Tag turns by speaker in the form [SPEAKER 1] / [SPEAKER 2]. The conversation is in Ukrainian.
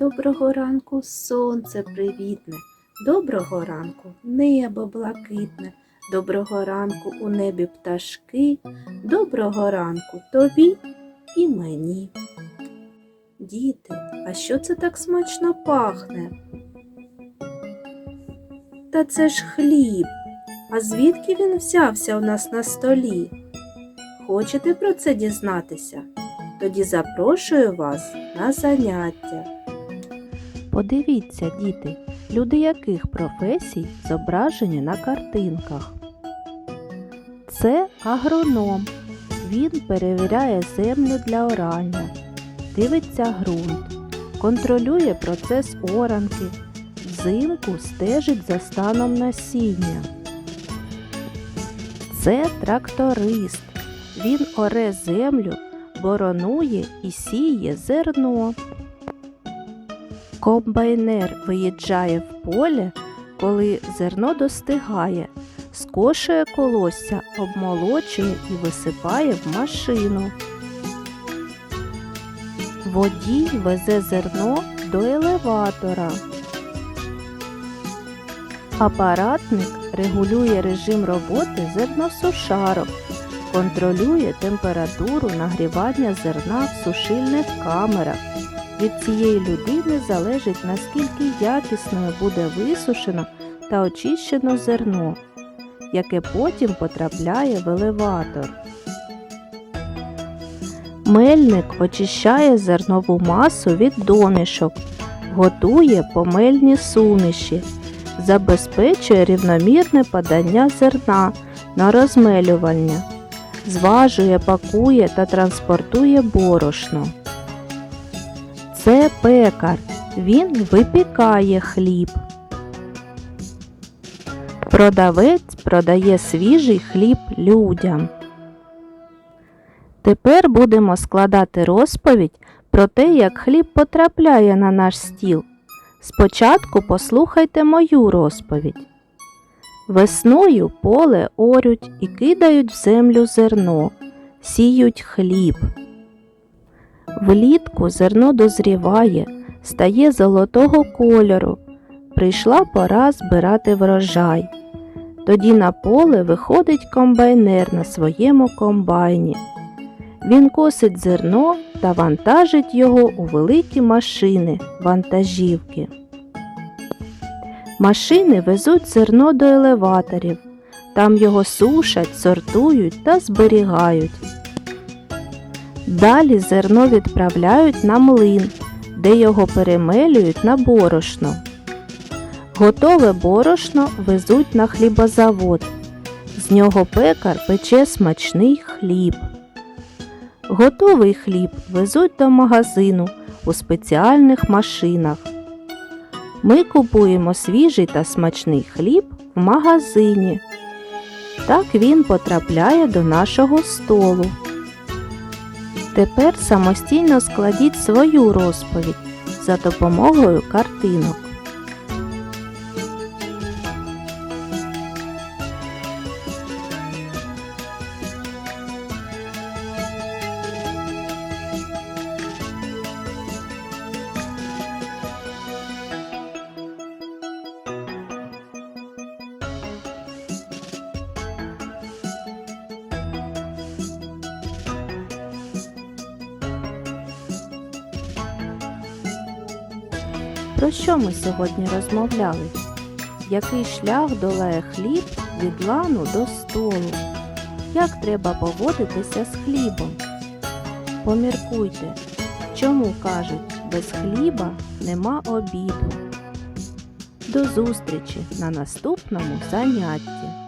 [SPEAKER 1] Доброго ранку сонце привітне, доброго ранку небо блакитне, доброго ранку у небі пташки, доброго ранку тобі і мені. Діти, а що це так смачно пахне? Та це ж хліб. А звідки він взявся у нас на столі? Хочете про це дізнатися? Тоді запрошую вас на заняття.
[SPEAKER 2] Подивіться, діти, люди яких професій зображені на картинках. Це агроном. Він перевіряє землю для орання, дивиться ґрунт, контролює процес оранки, взимку стежить за станом насіння. Це тракторист. Він оре землю, боронує і сіє зерно. Комбайнер виїжджає в поле, коли зерно достигає, скошує колосся, обмолочує і висипає в машину. Водій везе зерно до елеватора. Апаратник регулює режим роботи зерносушарок, контролює температуру нагрівання зерна в сушильних камерах. Від цієї людини залежить, наскільки якісною буде висушено та очищено зерно, яке потім потрапляє в елеватор. Мельник очищає зернову масу від домішок, готує помельні суміші, забезпечує рівномірне подання зерна на розмелювання, зважує, пакує та транспортує борошно. Це пекар. Він випікає хліб. Продавець продає свіжий хліб людям. Тепер будемо складати розповідь про те, як хліб потрапляє на наш стіл. Спочатку послухайте мою розповідь. Весною поле орють і кидають в землю зерно, сіють хліб. Влітку зерно дозріває, стає золотого кольору. Прийшла пора збирати врожай. Тоді на поле виходить комбайнер на своєму комбайні. Він косить зерно та вантажить його у великі машини, вантажівки. Машини везуть зерно до елеваторів. Там його сушать, сортують та зберігають. Далі зерно відправляють на млин, де його перемелюють на борошно. Готове борошно везуть на хлібозавод. З нього пекар пече смачний хліб. Готовий хліб везуть до магазину у спеціальних машинах. Ми купуємо свіжий та смачний хліб в магазині. Так він потрапляє до нашого столу. Тепер самостійно складіть свою розповідь за допомогою картинок. Про що ми сьогодні розмовляли? Який шлях долає хліб від лану до столу? Як треба поводитися з хлібом? Поміркуйте, чому кажуть, без хліба нема обіду. До зустрічі на наступному занятті.